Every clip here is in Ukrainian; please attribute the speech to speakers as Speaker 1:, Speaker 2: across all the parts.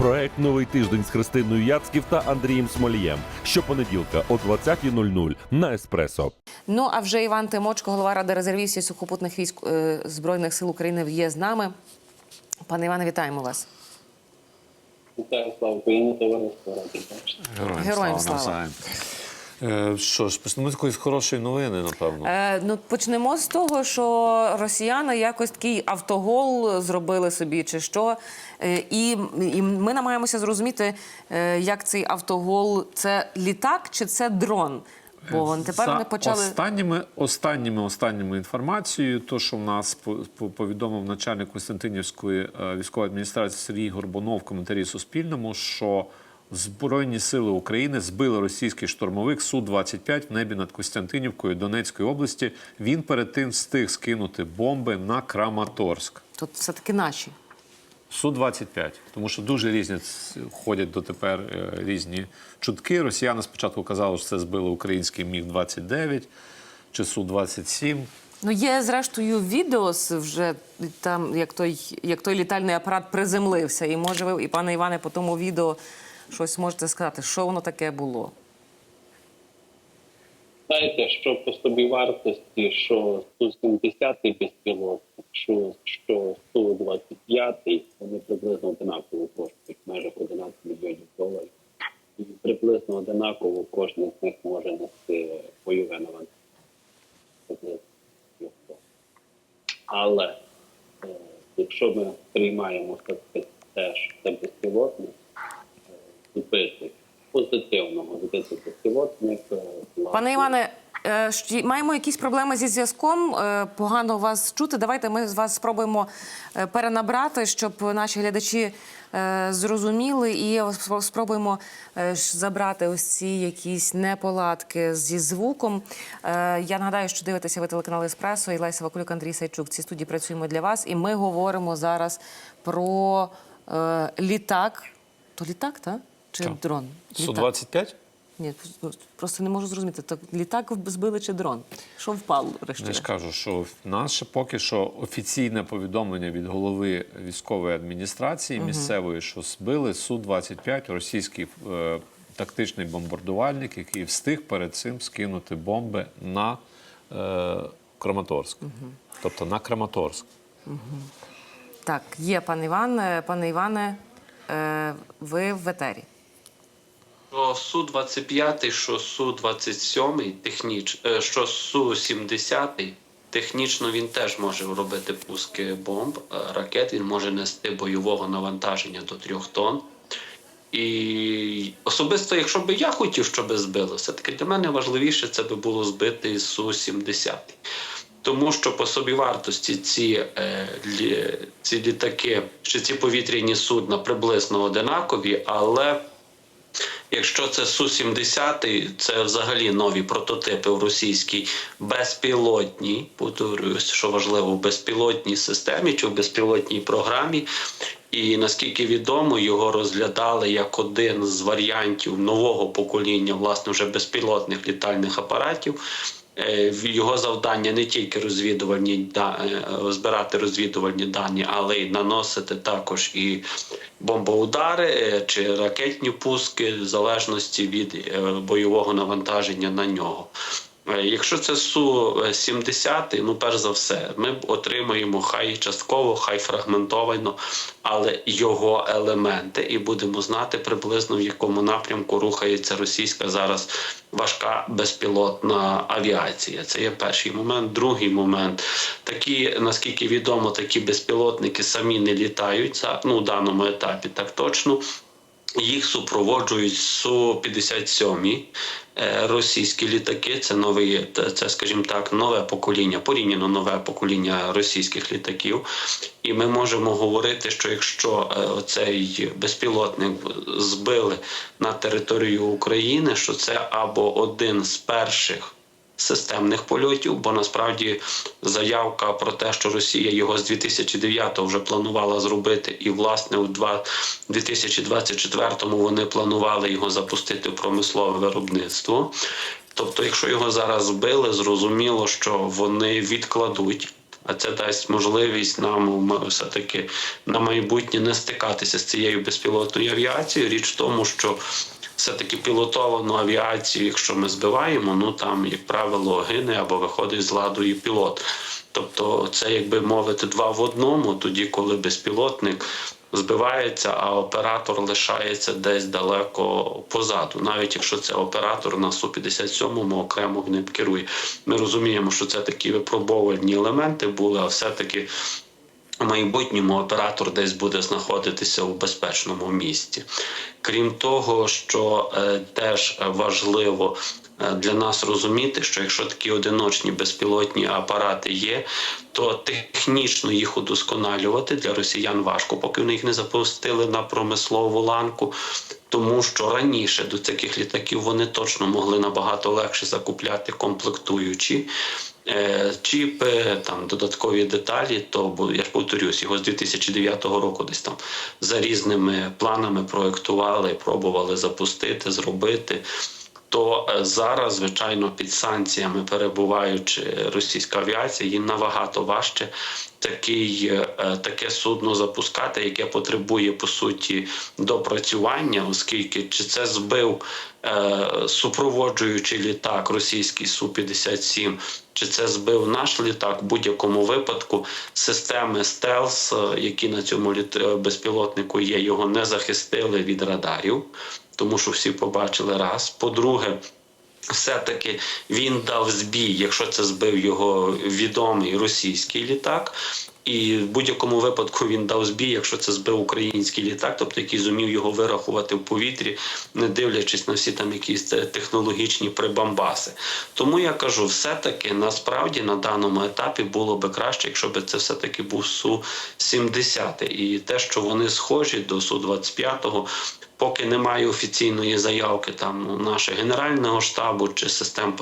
Speaker 1: Проект Новий тиждень з Христиною Яцьків та Андрієм Смолієм. Щопонеділка о 20.00 на Еспресо.
Speaker 2: Ну а вже Іван Тимочко, голова ради резервістів сухопутних військ е, збройних сил України, є з нами. Пане Іване, вітаємо вас.
Speaker 3: Вітаю, слава Україні, товариство.
Speaker 4: Героям, слава що ж, почнемо з якоїсь хорошої новини, напевно.
Speaker 2: Е, ну почнемо з того, що росіяни якось такий автогол зробили собі, чи що. Е, і, і ми намагаємося зрозуміти, е, як цей автогол це літак чи це дрон. Бо тепер
Speaker 4: За
Speaker 2: вони почали.
Speaker 4: останніми, останніми, останніми інформацією, то, що в нас по- по- повідомив начальник Костянтинівської е, військової адміністрації Сергій Горбунов в коментарі Суспільному, що Збройні сили України збили російський штурмовик Су-25 в небі над Костянтинівкою Донецької області. Він перед тим встиг скинути бомби на Краматорськ.
Speaker 2: Тут все-таки наші.
Speaker 4: Су-25, тому що дуже різні ходять дотепер е, різні чутки. Росіяни спочатку казали, що це збили український Міг-29 чи Су-27.
Speaker 2: Ну, є зрештою відео вже там, як той, як той літальний апарат приземлився. І може ви, і пане Іване, по тому відео щось можете сказати, що воно таке було.
Speaker 3: Знаєте, що по собі вартості, що Су-70 безпілотник, що, що Су-25, вони приблизно одинаково коштують, майже 11 мільйонів доларів. І приблизно одинаково кожен з них може нести бойове навантаження. Але е, якщо ми приймаємо те, що це безпілотник, збити позитивного збити безпілотник. е,
Speaker 2: Пане Іване, е, маємо якісь проблеми зі зв'язком. е, Погано вас чути. Давайте ми з вас спробуємо перенабрати, щоб наші глядачі зрозуміли, і спробуємо забрати ось ці якісь неполадки зі звуком. Я нагадаю, що дивитеся ви телеканал Еспресо і Леся Вакулюк, Андрій Сайчук. В цій студії працюємо для вас, і ми говоримо зараз про літак. То літак, так? Чи
Speaker 4: Так.
Speaker 2: дрон? Літак.
Speaker 4: Су-25?
Speaker 2: Ні, просто не можу зрозуміти. Так літак збили чи дрон? Що впало
Speaker 4: Я ж кажу, що в нас поки що офіційне повідомлення від голови військової адміністрації місцевої, що збили Су-25, російський е, тактичний бомбардувальник, який встиг перед цим скинути бомби на е, Краматорськ. Тобто на Краматорськ.
Speaker 2: Так, є пан Іван. Е, Пане Іване, е, ви в етері.
Speaker 5: Що Су-25, що Су-27, техніч, е, що Су-70, технічно він теж може робити пуски бомб, е, ракет, він може нести бойового навантаження до трьох тонн. І особисто, якщо би я хотів, щоб збило, все-таки для мене важливіше це би було збити Су-70. Тому що по собі вартості ці, е, лі, ці літаки чи ці повітряні судна приблизно одинакові, але Якщо це Су-70, це взагалі нові прототипи в російській безпілотній, повторююсь, що важливо, в безпілотній системі чи в безпілотній програмі. І наскільки відомо, його розглядали як один з варіантів нового покоління, власне, вже безпілотних літальних апаратів. Е, Його завдання не тільки розвідувальні е, збирати розвідувальні дані, але й наносити також і бомбоудари е, чи ракетні пуски в залежності від бойового навантаження на нього. Е, Якщо це Су-70, ну перш за все, ми отримуємо хай частково, хай фрагментовано, але його елементи, і будемо знати приблизно в якому напрямку рухається російська зараз важка безпілотна авіація. Це є перший момент. Другий момент такі, наскільки відомо, такі безпілотники самі не літають ну в даному етапі, так точно. Їх супроводжують Су-57 е, російські літаки. Це новий, це, це, скажімо так, нове покоління, порівняно нове покоління російських літаків. І ми можемо говорити, що якщо е, цей безпілотник збили на територію України, що це або один з перших системних польотів, бо насправді заявка про те, що Росія його з 2009 вже планувала зробити, і власне у два- 2024 вони планували його запустити в промислове виробництво. Тобто, якщо його зараз збили, зрозуміло, що вони відкладуть а це дасть можливість нам все-таки на майбутнє не стикатися з цією безпілотною авіацією. Річ в тому, що все-таки пілотовану авіацію, якщо ми збиваємо, ну там, як правило, гине або виходить з ладу і пілот. Тобто, це, якби мовити, два в одному, тоді, коли безпілотник збивається, а оператор лишається десь далеко позаду, навіть якщо це оператор на Су-57 окремо ним керує. Ми розуміємо, що це такі випробовувальні елементи були, а все-таки в майбутньому оператор десь буде знаходитися у безпечному місці. Крім того, що е, теж важливо для нас розуміти, що якщо такі одиночні безпілотні апарати є, то технічно їх удосконалювати для росіян важко, поки вони їх не запустили на промислову ланку. Тому що раніше до таких літаків вони точно могли набагато легше закупляти комплектуючі е, чіпи, там додаткові деталі. То бо я ж повторюсь, його з 2009 року десь там за різними планами проектували, пробували запустити, зробити. То е, зараз, звичайно, під санкціями перебуваючи російська авіація, їм набагато важче такий, е, таке судно запускати, яке потребує по суті допрацювання, оскільки чи це збив е, супроводжуючий літак російський су 57 чи це збив наш літак, в будь-якому випадку системи стелс, е, які на цьому літ... е, безпілотнику є, його не захистили від радарів, тому що всі побачили раз. По-друге, все-таки він дав збій, якщо це збив його відомий російський літак. І в будь-якому випадку він дав збій, якщо це збив український літак, тобто який зумів його вирахувати в повітрі, не дивлячись на всі там якісь технологічні прибамбаси. Тому я кажу, все-таки насправді на даному етапі було би краще, якщо б це все-таки був су 70 І те, що вони схожі до су 25 Поки немає офіційної заявки там нашого генерального штабу чи систем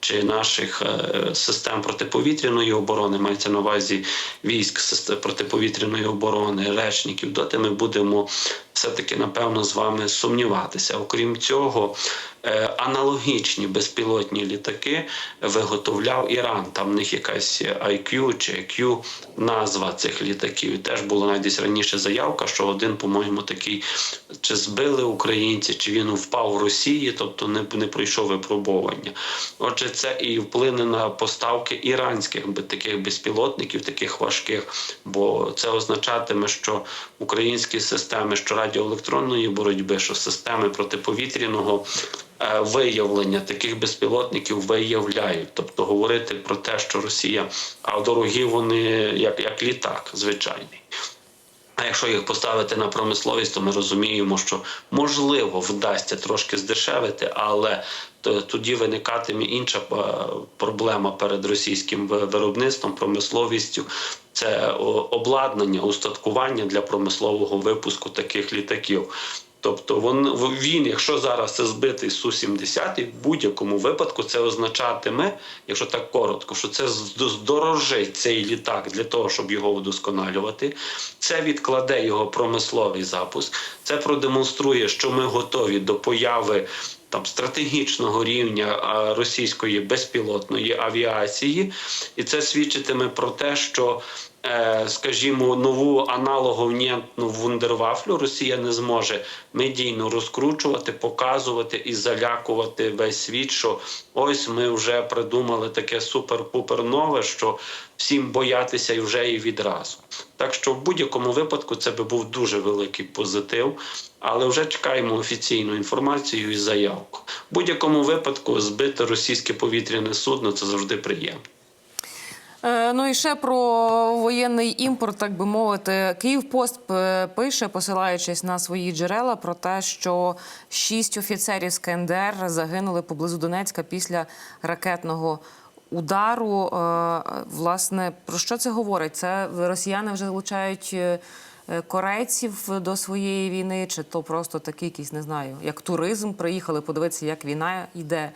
Speaker 5: чи наших е, систем протиповітряної оборони, мається на увазі військ протиповітряної оборони, речників, доти ми будемо все-таки напевно з вами сумніватися. Окрім цього, е, аналогічні безпілотні літаки виготовляв Іран. Там в них якась IQ чи IQ назва цих літаків. І теж було навіть раніше заявка, що один, по-моєму, такий чи збили українці, чи він впав в Росії, тобто не, не пройшов випробування. Отже, це і вплине на поставки іранських таких безпілотників, таких важких, бо це означатиме, що українські системи, що радіоелектронної боротьби, що системи протиповітряного е, виявлення таких безпілотників виявляють. Тобто говорити про те, що Росія, а дорогі вони як, як літак звичайний. А якщо їх поставити на промисловість, то ми розуміємо, що можливо вдасться трошки здешевити, але тоді виникатиме інша е, проблема перед російським виробництвом, промисловістю. Це обладнання, устаткування для промислового випуску таких літаків. Тобто він, якщо зараз це збитий Су-70, в будь-якому випадку це означатиме, якщо так коротко, що це здорожить цей літак для того, щоб його вдосконалювати. Це відкладе його промисловий запуск. Це продемонструє, що ми готові до появи там стратегічного рівня російської безпілотної авіації, і це свідчитиме про те, що е, скажімо, нову аналоговнєнтну вундервафлю Росія не зможе медійно розкручувати, показувати і залякувати весь світ, що ось ми вже придумали таке супер-пупер нове, що всім боятися і вже і відразу. Так що в будь-якому випадку це би був дуже великий позитив, але вже чекаємо офіційну інформацію і заявку. В будь-якому випадку збити російське повітряне судно це завжди приємно.
Speaker 2: Е, Ну і ще про воєнний імпорт, так би мовити. Київпост пише, посилаючись на свої джерела, про те, що шість офіцерів з КНДР загинули поблизу Донецька після ракетного удару. Е, Власне, про що це говорить? Це росіяни вже залучають е, корейців до своєї війни, чи то просто такий якийсь, не знаю, як туризм. Приїхали подивитися, як війна йде.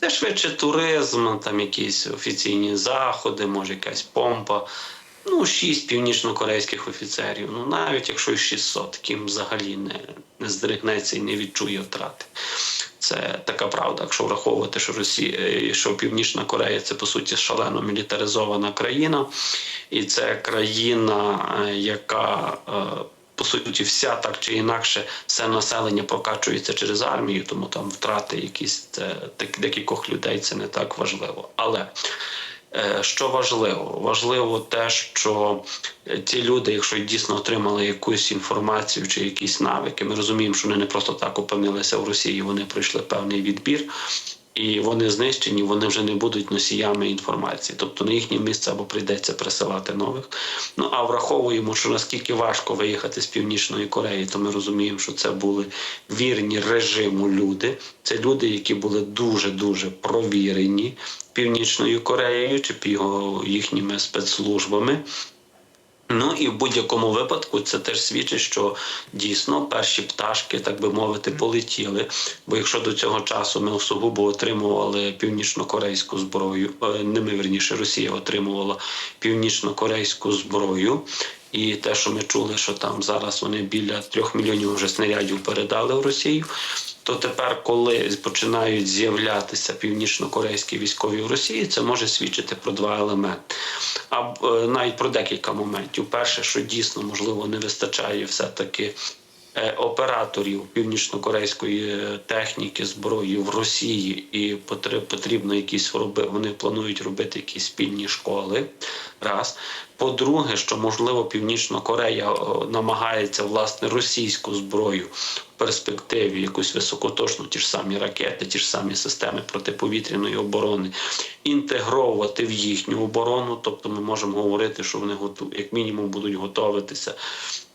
Speaker 5: Це швидше туризм, там якісь офіційні заходи, може якась помпа. Ну, шість північнокорейських офіцерів. Ну, навіть якщо 600, ким взагалі не, не здригнеться і не відчує втрати. Це така правда, якщо враховувати, що Росія, е, що Північна Корея це по суті шалено мілітаризована країна, і це країна, е, яка е, по суті вся так чи інакше все населення прокачується через армію, тому там втрати якісь це декількох людей це не так важливо. Але Що важливо? Важливо те, що ці люди, якщо дійсно отримали якусь інформацію чи якісь навики, ми розуміємо, що вони не просто так опинилися в Росії, вони пройшли певний відбір. І вони знищені, вони вже не будуть носіями інформації. Тобто на їхнє місце або прийдеться присилати нових. Ну а враховуємо, що наскільки важко виїхати з Північної Кореї, то ми розуміємо, що це були вірні режиму люди. Це люди, які були дуже дуже провірені Північною Кореєю чи його їхніми спецслужбами. Ну і в будь-якому випадку це теж свідчить, що дійсно перші пташки, так би мовити, полетіли. Бо якщо до цього часу ми особливо отримували північно-корейську зброю, е, не ми верніше, Росія отримувала північно-корейську зброю. І те, що ми чули, що там зараз вони біля трьох мільйонів вже снарядів передали в Росію. То тепер, коли починають з'являтися північно-корейські військові в Росії, це може свідчити про два елементи. А е, навіть про декілька моментів. Перше, що дійсно можливо не вистачає все-таки е, операторів північно-корейської е, техніки, зброї в Росії, і потрібно якісь роби. Вони планують робити якісь спільні школи. Раз. По-друге, що можливо Північна Корея намагається власне російську зброю в перспективі якусь високоточну, ті ж самі ракети, ті ж самі системи протиповітряної оборони, інтегровувати в їхню оборону. Тобто ми можемо говорити, що вони готу, як мінімум будуть готуватися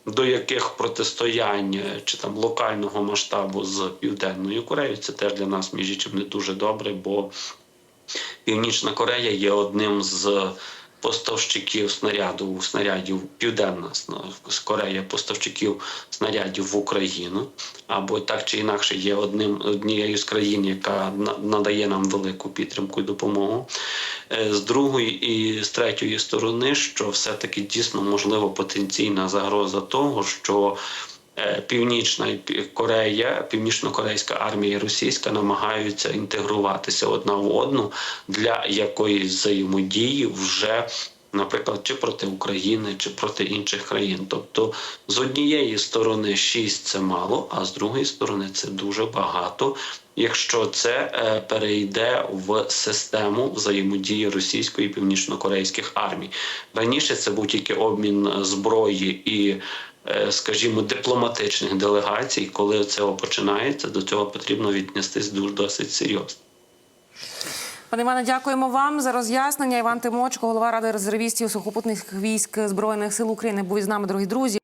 Speaker 5: до яких протистоянь е, чи там локального масштабу з Південною Кореєю. Це теж для нас між іншим не дуже добре, бо Північна Корея є одним з поставщиків снаряду снарядів Південна з Корея поставщиків снарядів в Україну, або так чи інакше є одним однією з країн, яка на- надає нам велику підтримку і допомогу. Е, З другої і з третьої сторони, що все-таки дійсно можливо потенційна загроза того, що е, Північна Пі- Корея, північно-корейська армія і російська намагаються інтегруватися одна в одну для якоїсь взаємодії вже. Наприклад, чи проти України, чи проти інших країн. Тобто, з однієї сторони 6 – це мало, а з другої сторони це дуже багато, якщо це е, перейде в систему взаємодії російської і північно-корейських армій. Раніше це був тільки обмін зброї і е, скажімо, дипломатичних делегацій, коли це починається, до цього потрібно віднестись дуже досить серйозно.
Speaker 2: Пане Іване, дякуємо вам за роз'яснення. Іван Тимочко, голова ради резервістів сухопутних військ збройних сил України, був із нами, дорогі друзі.